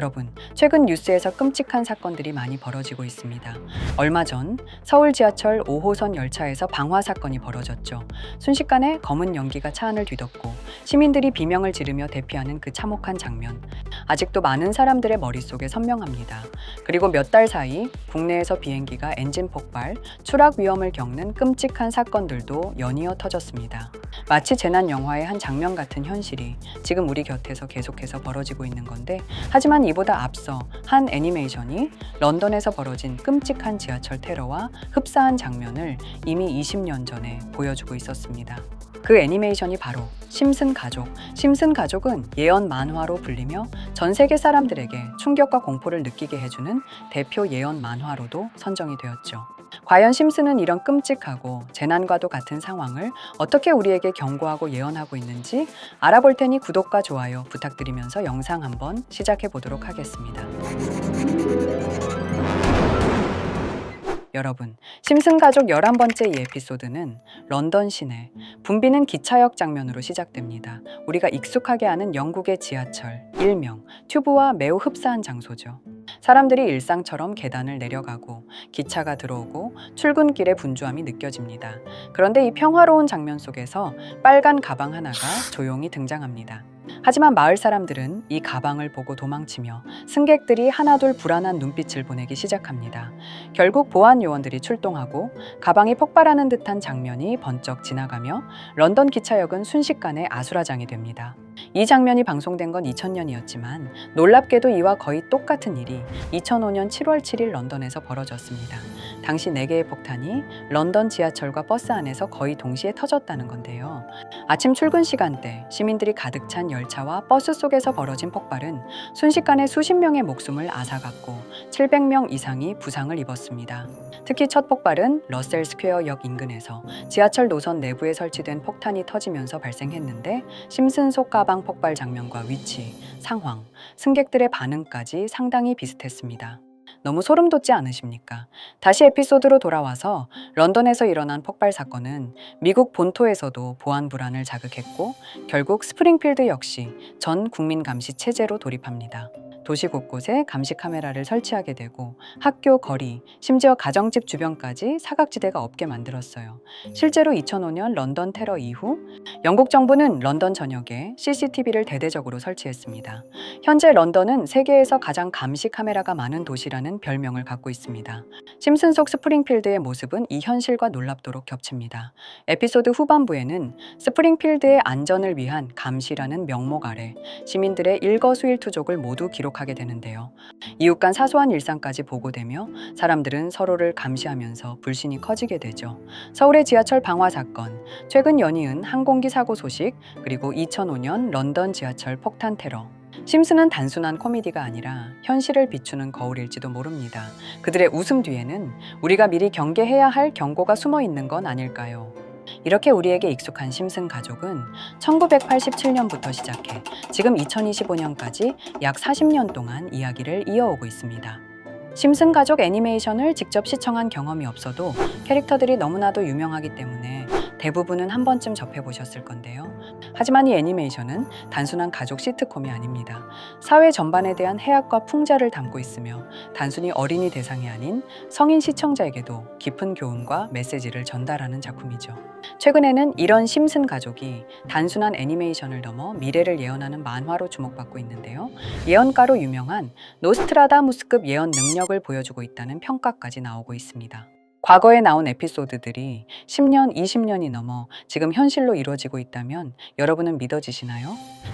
여러분, 최근 뉴스에서 끔찍한 사건들이 많이 벌어지고 있습니다. 얼마 전 서울 지하철 5호선 열차에서 방화 사건이 벌어졌죠. 순식간에 검은 연기가 차 안을 뒤덮고 시민들이 비명을 지르며 대피하는 그 참혹한 장면. 아직도 많은 사람들의 머릿속에 선명합니다. 그리고 몇 달 사이 국내에서 비행기가 엔진 폭발, 추락 위험을 겪는 끔찍한 사건들도 연이어 터졌습니다. 마치 재난 영화의 한 장면 같은 현실이 지금 우리 곁에서 계속해서 벌어지고 있는 건데 하지만 이보다 앞서 한 애니메이션이 런던에서 벌어진 끔찍한 지하철 테러와 흡사한 장면을 이미 20년 전에 보여주고 있었습니다. 그 애니메이션이 바로 심슨 가족. 심슨 가족은 예언 만화로 불리며 전 세계 사람들에게 충격과 공포를 느끼게 해주는 대표 예언 만화로도 선정이 되었죠. 과연 심슨은 이런 끔찍하고 재난과도 같은 상황을 어떻게 우리에게 경고하고 예언하고 있는지 알아볼 테니 구독과 좋아요 부탁드리면서 영상 한번 시작해 보도록 하겠습니다. 여러분, 심슨 가족 11번째 이 에피소드는 런던 시내, 붐비는 기차역 장면으로 시작됩니다. 우리가 익숙하게 아는 영국의 지하철, 일명 튜브와 매우 흡사한 장소죠. 사람들이 일상처럼 계단을 내려가고 기차가 들어오고 출근길의 분주함이 느껴집니다. 그런데 이 평화로운 장면 속에서 빨간 가방 하나가 조용히 등장합니다. 하지만 마을 사람들은 이 가방을 보고 도망치며 승객들이 하나둘 불안한 눈빛을 보내기 시작합니다. 결국 보안 요원들이 출동하고 가방이 폭발하는 듯한 장면이 번쩍 지나가며 런던 기차역은 순식간에 아수라장이 됩니다. 이 장면이 방송된 건 2000년이었지만 놀랍게도 이와 거의 똑같은 일이 2005년 7월 7일 런던에서 벌어졌습니다. 당시 4개의 폭탄이 런던 지하철과 버스 안에서 거의 동시에 터졌다는 건데요. 아침 출근 시간대 시민들이 가득 찬 열차와 버스 속에서 벌어진 폭발은 순식간에 수십 명의 목숨을 앗아갔고 700명 이상이 부상을 입었습니다. 특히 첫 폭발은 러셀 스퀘어 역 인근에서 지하철 노선 내부에 설치된 폭탄이 터지면서 발생했는데 심슨 속 가방 폭발 장면과 위치, 상황, 승객들의 반응까지 상당히 비슷했습니다. 너무 소름 돋지 않으십니까? 다시 에피소드로 돌아와서 런던에서 일어난 폭발 사건은 미국 본토에서도 보안 불안을 자극했고 결국 스프링필드 역시 전 국민 감시 체제로 돌입합니다. 도시 곳곳에 감시 카메라를 설치하게 되고 학교, 거리, 심지어 가정집 주변까지 사각지대가 없게 만들었어요. 실제로 2005년 런던 테러 이후 영국 정부는 런던 전역에 CCTV를 대대적으로 설치했습니다. 현재 런던은 세계에서 가장 감시 카메라가 많은 도시라는 별명을 갖고 있습니다. 심슨 속 스프링필드의 모습은 이 현실과 놀랍도록 겹칩니다. 에피소드 후반부에는 스프링필드의 안전을 위한 감시라는 명목 아래 시민들의 일거수일투족을 모두 기록하게 되는데요. 이웃 간 사소한 일상까지 보고되며 사람들은 서로를 감시하면서 불신이 커지게 되죠. 서울의 지하철 방화 사건, 최근 연이은 항공기 사고 소식, 그리고 2005년 런던 지하철 폭탄 테러. 심슨은 단순한 코미디가 아니라 현실을 비추는 거울일지도 모릅니다. 그들의 웃음 뒤에는 우리가 미리 경계해야 할 경고가 숨어 있는 건 아닐까요? 이렇게 우리에게 익숙한 심슨 가족은 1987년부터 시작해 지금 2025년까지 약 40년 동안 이야기를 이어오고 있습니다. 심슨 가족 애니메이션을 직접 시청한 경험이 없어도 캐릭터들이 너무나도 유명하기 때문에 대부분은 한 번쯤 접해보셨을 건데요. 하지만 이 애니메이션은 단순한 가족 시트콤이 아닙니다. 사회 전반에 대한 해악과 풍자를 담고 있으며 단순히 어린이 대상이 아닌 성인 시청자에게도 깊은 교훈과 메시지를 전달하는 작품이죠. 최근에는 이런 심슨 가족이 단순한 애니메이션을 넘어 미래를 예언하는 만화로 주목받고 있는데요. 예언가로 유명한 노스트라다무스급 예언 능력을 보여주고 있다는 평가까지 나오고 있습니다. 과거에 나온 에피소드들이 10년, 20년이 넘어 지금 현실로 이루어지고 있다면 여러분은 믿어지시나요?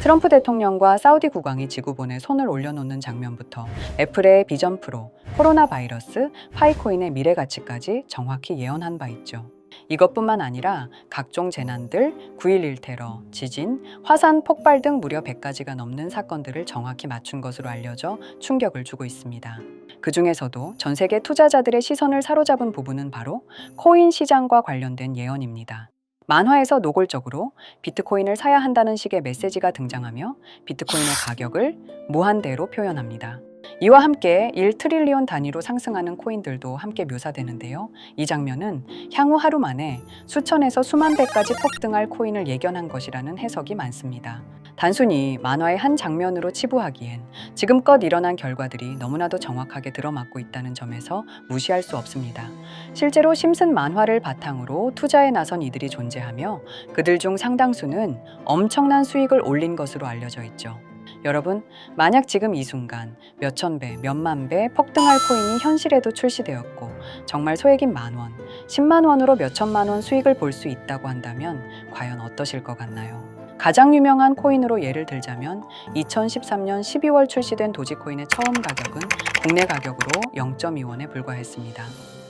트럼프 대통령과 사우디 국왕이 지구본에 손을 올려놓는 장면부터 애플의 비전 프로, 코로나 바이러스, 파이코인의 미래 가치까지 정확히 예언한 바 있죠. 이것뿐만 아니라 각종 재난들, 9.11 테러, 지진, 화산 폭발 등 무려 100가지가 넘는 사건들을 정확히 맞춘 것으로 알려져 충격을 주고 있습니다. 그 중에서도 전 세계 투자자들의 시선을 사로잡은 부분은 바로 코인 시장과 관련된 예언입니다. 만화에서 노골적으로 비트코인을 사야 한다는 식의 메시지가 등장하며 비트코인의 가격을 무한대로 표현합니다. 이와 함께 1트릴리온 단위로 상승하는 코인들도 함께 묘사되는데요. 이 장면은 향후 하루 만에 수천에서 수만 배까지 폭등할 코인을 예견한 것이라는 해석이 많습니다. 단순히 만화의 한 장면으로 치부하기엔 지금껏 일어난 결과들이 너무나도 정확하게 들어맞고 있다는 점에서 무시할 수 없습니다. 실제로 심슨 만화를 바탕으로 투자에 나선 이들이 존재하며 그들 중 상당수는 엄청난 수익을 올린 것으로 알려져 있죠. 여러분, 만약 지금 이 순간 몇천 배, 몇만 배 폭등할 코인이 현실에도 출시되었고 정말 소액인 만 원, 10만 원으로 몇천만 원 수익을 볼 수 있다고 한다면 과연 어떠실 것 같나요? 가장 유명한 코인으로 예를 들자면 2013년 12월 출시된 도지코인의 처음 가격은 국내 가격으로 0.2원에 불과했습니다.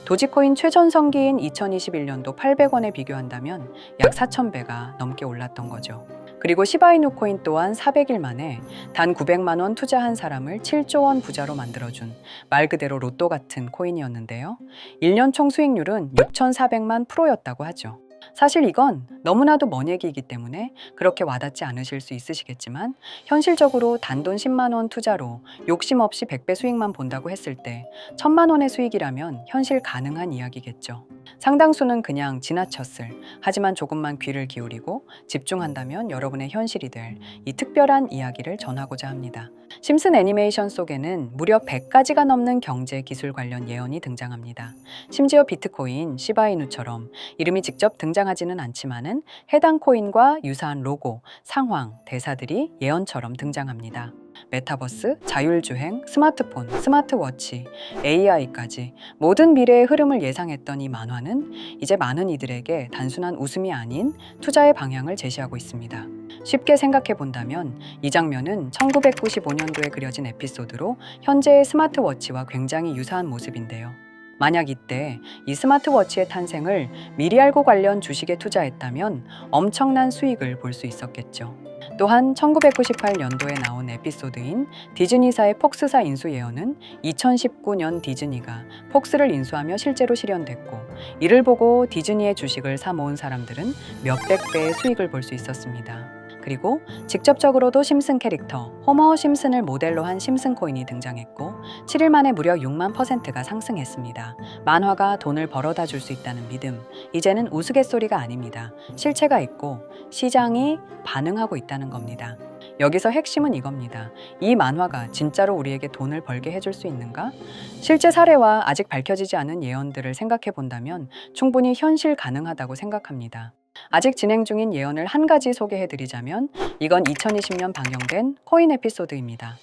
도지코인 최전성기인 2021년도 800원에 비교한다면 약 4,000배가 넘게 올랐던 거죠. 그리고 시바이누 코인 또한 400일 만에 단 900만 원 투자한 사람을 7조 원 부자로 만들어준 말 그대로 로또 같은 코인이었는데요. 1년 총 수익률은 6,400만 프로였다고 하죠. 사실 이건 너무나도 먼 얘기이기 때문에 그렇게 와닿지 않으실 수 있으시겠지만 현실적으로 단돈 10만 원 투자로 욕심 없이 100배 수익만 본다고 했을 때 1000만 원의 수익이라면 현실 가능한 이야기겠죠. 상당수는 그냥 지나쳤을 하지만 조금만 귀를 기울이고 집중한다면 여러분의 현실이 될 이 특별한 이야기를 전하고자 합니다. 심슨 애니메이션 속에는 무려 100가지가 넘는 경제 기술 관련 예언이 등장합니다. 심지어 비트코인, 시바이누처럼 이름이 직접 등장 하지는 않지만은 해당 코인과 유사한 로고, 상황, 대사들이 예언처럼 등장합니다. 메타버스, 자율주행, 스마트폰, 스마트워치, AI까지 모든 미래의 흐름을 예상했던 이 만화는 이제 많은 이들에게 단순한 웃음이 아닌 투자의 방향을 제시하고 있습니다. 쉽게 생각해 본다면 이 장면은 1995년도에 그려진 에피소드로 현재의 스마트워치와 굉장히 유사한 모습인데요. 만약 이때 이 스마트워치의 탄생을 미리 알고 관련 주식에 투자했다면 엄청난 수익을 볼 수 있었겠죠. 또한 1998년도에 나온 에피소드인 디즈니사의 폭스사 인수 예언은 2019년 디즈니가 폭스를 인수하며 실제로 실현됐고 이를 보고 디즈니의 주식을 사 모은 사람들은 몇백 배의 수익을 볼 수 있었습니다. 그리고 직접적으로도 심슨 캐릭터 호머 심슨을 모델로 한 심슨 코인이 등장했고 7일 만에 무려 6만 퍼센트가 상승했습니다. 만화가 돈을 벌어다 줄 수 있다는 믿음 이제는 우스갯소리가 아닙니다. 실체가 있고 시장이 반응하고 있다는 겁니다. 여기서 핵심은 이겁니다. 이 만화가 진짜로 우리에게 돈을 벌게 해줄 수 있는가? 실제 사례와 아직 밝혀지지 않은 예언들을 생각해 본다면 충분히 현실 가능하다고 생각합니다. 아직 진행 중인 예언을 한 가지 소개해 드리자면 이건 2020년 방영된 코인 에피소드입니다.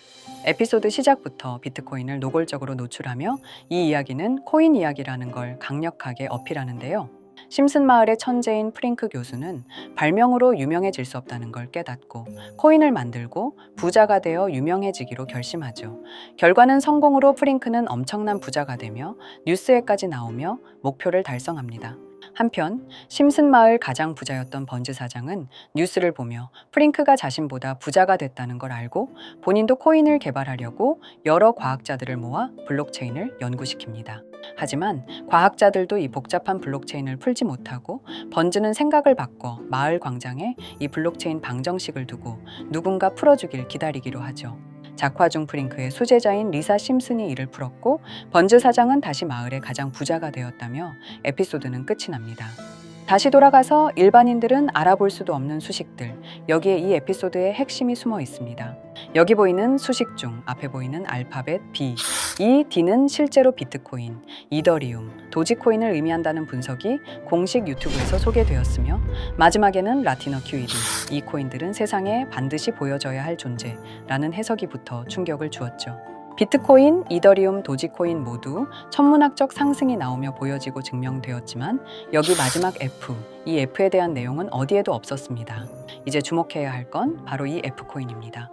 에피소드 시작부터 비트코인을 노골적으로 노출하며 이 이야기는 코인 이야기라는 걸 강력하게 어필하는데요. 심슨 마을의 천재인 프링크 교수는 발명으로 유명해질 수 없다는 걸 깨닫고 코인을 만들고 부자가 되어 유명해지기로 결심하죠. 결과는 성공으로 프링크는 엄청난 부자가 되며 뉴스에까지 나오며 목표를 달성합니다. 한편 심슨 마을 가장 부자였던 번즈 사장은 뉴스를 보며 프링크가 자신보다 부자가 됐다는 걸 알고 본인도 코인을 개발하려고 여러 과학자들을 모아 블록체인을 연구시킵니다. 하지만 과학자들도 이 복잡한 블록체인을 풀지 못하고 번즈는 생각을 바꿔 마을 광장에 이 블록체인 방정식을 두고 누군가 풀어주길 기다리기로 하죠. 작화 중 프링크의 수제자인 리사 심슨이 이를 풀었고 번즈 사장은 다시 마을의 가장 부자가 되었다며 에피소드는 끝이 납니다. 다시 돌아가서 일반인들은 알아볼 수도 없는 수식들, 여기에 이 에피소드의 핵심이 숨어 있습니다. 여기 보이는 수식 중 앞에 보이는 알파벳 B, 이 D는 실제로 비트코인, 이더리움, 도지코인을 의미한다는 분석이 공식 유튜브에서 소개되었으며 마지막에는 라티너 QED, 이 코인들은 세상에 반드시 보여져야 할 존재라는 해석이 붙어 충격을 주었죠. 비트코인, 이더리움, 도지코인 모두 천문학적 상승이 나오며 보여지고 증명되었지만 여기 마지막 F, 이 F에 대한 내용은 어디에도 없었습니다. 이제 주목해야 할 건 바로 이 F코인입니다.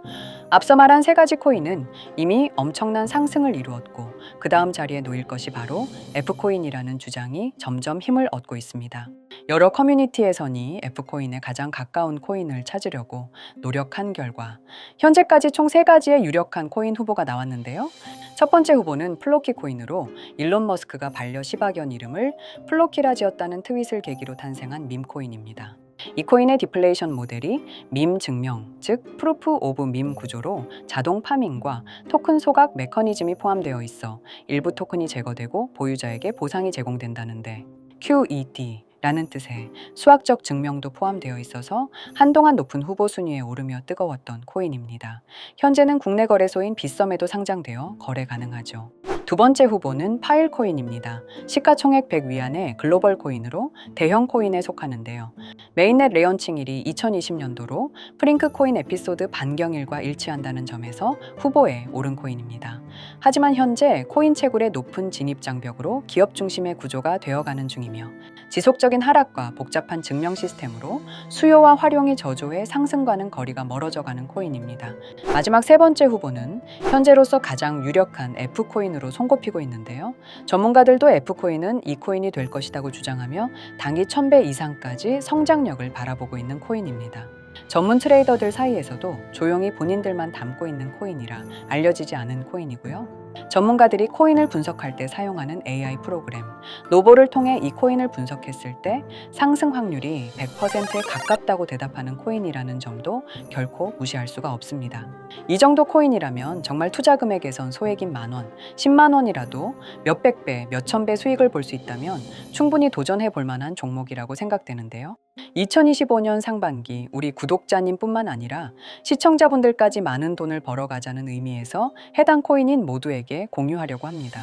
앞서 말한 세 가지 코인은 이미 엄청난 상승을 이루었고 그 다음 자리에 놓일 것이 바로 F코인이라는 주장이 점점 힘을 얻고 있습니다. 여러 커뮤니티에서니 F코인에 가장 가까운 코인을 찾으려고 노력한 결과 현재까지 총 세 가지의 유력한 코인 후보가 나왔는데요. 첫 번째 후보는 플로키 코인으로 일론 머스크가 반려 시바견 이름을 플로키라 지었다는 트윗을 계기로 탄생한 밈 코인입니다. 이 코인의 디플레이션 모델이 밈 증명, 즉 프루프 오브 밈 구조로 자동 파밍과 토큰 소각 메커니즘이 포함되어 있어 일부 토큰이 제거되고 보유자에게 보상이 제공된다는데 QED, 라는 뜻의 수학적 증명도 포함되어 있어서 한동안 높은 후보 순위에 오르며 뜨거웠던 코인입니다. 현재는 국내 거래소인 빗썸에도 상장되어 거래 가능하죠. 두 번째 후보는 파일코인입니다. 시가총액 100 위안의 글로벌 코인으로 대형 코인에 속하는데요. 메인넷 레언칭일이 2020년도로 프링크 코인 에피소드 반경일과 일치한다는 점에서 후보에 오른 코인입니다. 하지만 현재 코인 채굴의 높은 진입 장벽으로 기업 중심의 구조가 되어가는 중이며 지속적인 하락과 복잡한 증명 시스템으로 수요와 활용이 저조해 상승과는 거리가 멀어져가는 코인입니다. 마지막 세 번째 후보는 현재로서 가장 유력한 F코인으로 손꼽히고 있는데요. 전문가들도 F코인은 이 코인이 될 것이라고 주장하며 단기 1000배 이상까지 성장력을 바라보고 있는 코인입니다. 전문 트레이더들 사이에서도 조용히 본인들만 담고 있는 코인이라 알려지지 않은 코인이고요. 전문가들이 코인을 분석할 때 사용하는 AI 프로그램 노보를 통해 이 코인을 분석했을 때 상승 확률이 100%에 가깝다고 대답하는 코인이라는 점도 결코 무시할 수가 없습니다. 이 정도 코인이라면 정말 투자 금액에선 소액인 만 원, 10만 원이라도 몇백 배, 몇천 배 수익을 볼 수 있다면 충분히 도전해 볼 만한 종목이라고 생각되는데요. 2025년 상반기 우리 구독자님뿐만 아니라 시청자분들까지 많은 돈을 벌어가자는 의미에서 해당 코인인 모두에게 공유하려고 합니다.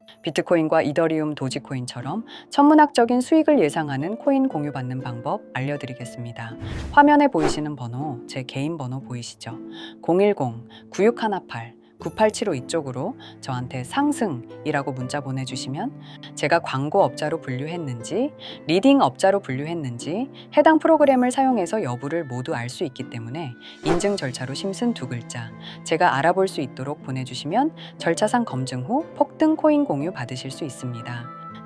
비트코인과 이더리움, 도지코인처럼 천문학적인 수익을 예상하는 코인 공유받는 방법 알려드리겠습니다. 화면에 보이시는 번호, 제 개인 번호 보이시죠? 010-9618 9875 이쪽으로 저한테 상승이라고 문자 보내주시면 제가 광고 업자로 분류했는지 리딩 업자로 분류했는지 해당 프로그램을 사용해서 여부를 모두 알 수 있기 때문에 인증 절차로 심슨 두 글자 제가 알아볼 수 있도록 보내주시면 절차상 검증 후 폭등 코인 공유 받으실 수 있습니다.